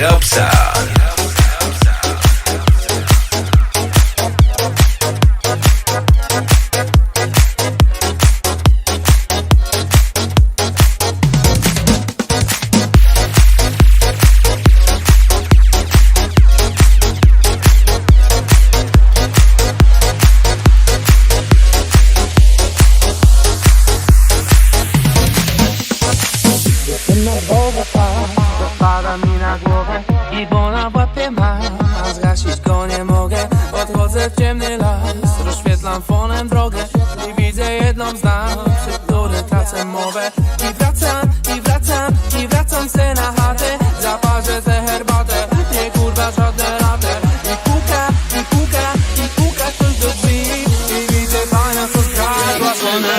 Robson. Bo na łapie mam A zgasić go nie mogę. Odchodzę w ciemny las. Rozświetlam fonem drogę I widzę jedną z nam Przy której tracę mowę. I wracam, i wracam, i wracam se na chatę. Zaparzę se herbatę. Nie kurwa żadne latę I puka, i puka, i puka ktoś do drzwi. I widzę pania co skradła Są na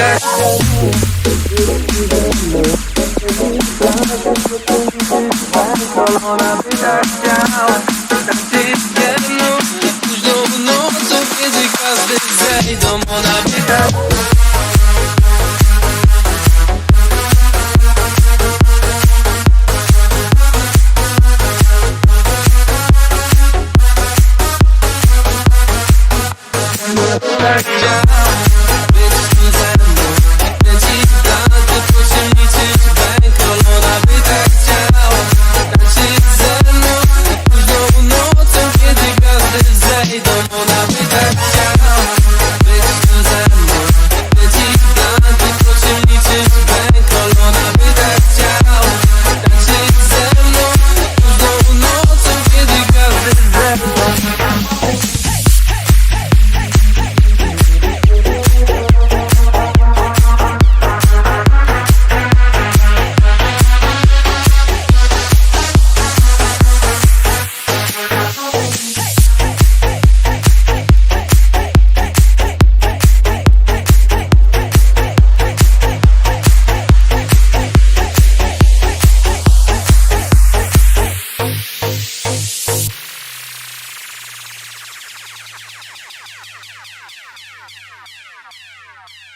that. Yeah.